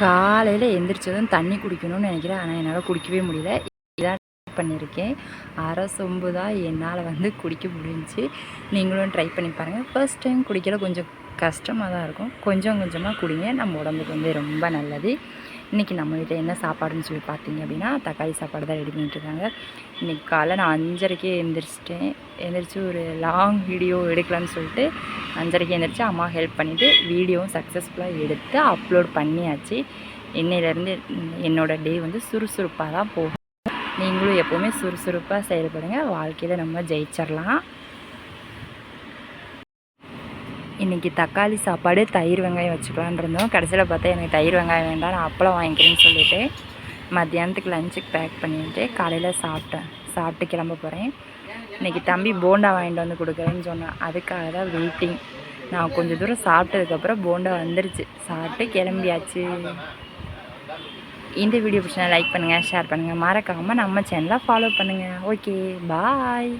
காலையில் எந்திரிச்சதும் தண்ணி குடிக்கணும்னு நினைக்கிறேன். ஆனால் என்னால் குடிக்கவே முடியல. இதான் பண்ணியிருக்கேன். அரை சொம்பு தான் என்னால் வந்து குடிக்க முடிஞ்சுச்சு. நீங்களும் ட்ரை பண்ணி பாருங்கள் ஃபர்ஸ்ட் டைம் குடிக்கல கொஞ்சம் கஷ்டமாக தான் இருக்கும். கொஞ்சம் கொஞ்சமாக குடிங்க. நம்ம உடம்புக்கு வந்து ரொம்ப நல்லது. இன்றைக்கி நம்ம வீட்டில் என்ன சாப்பாடுன்னு சொல்லி பார்த்தீங்க அப்படின்னா தக்காளி சாப்பாடு தான் ரெடி பண்ணிட்டுருக்காங்க. இன்றைக்கி காலைல நான் அஞ்சரைக்கே எழுந்திரிச்சிட்டேன் எழுந்திரிச்சி ஒரு லாங் வீடியோ எடுக்கலான்னு சொல்லிட்டு அஞ்சரைக்கு எழுந்திரிச்சு அம்மா ஹெல்ப் பண்ணிவிட்டு வீடியோவும் சக்ஸஸ்ஃபுல்லாக எடுத்து அப்லோட் பண்ணியாச்சு. இன்னையிலேருந்து என்னோடய டே வந்து சுறுசுறுப்பாக தான் போகும். நீங்களும் எப்போவுமே சுறுசுறுப்பாக செயல்படுங்க. வாழ்க்கையில் நம்ம ஜெயிச்சிடலாம் இன்றைக்கி தக்காளி சாப்பாடு தயிர் வெங்காயம் வச்சுக்கலான் இருந்தோம். கடைசியில் பார்த்தா எனக்கு தயிர் வெங்காயம் வேண்டாம் நான் அப்பளம் வாங்கிக்கிறேன்னு சொல்லிவிட்டு மத்தியானத்துக்கு லஞ்சுக்கு பேக் பண்ணிவிட்டு காலையில் சாப்பிட்டேன். சாப்பிட்டு கிளம்ப போகிறேன் இன்றைக்கி தம்பி போண்டா வாங்கிட்டு வந்து கொடுக்குறேன்னு சொன்னான். அதுக்காக தான் வெயிட்டிங் நான் கொஞ்சம் தூரம் சாப்பிட்டதுக்கப்புறம் போண்டா வந்துருச்சு. சாப்பிட்டு கிளம்பியாச்சு. இந்த வீடியோ பிடிச்சா லைக் பண்ணுங்கள் ஷேர் பண்ணுங்கள் மறக்காமல் நம்ம சேனலை ஃபாலோ பண்ணுங்கள் ஓகே பாய்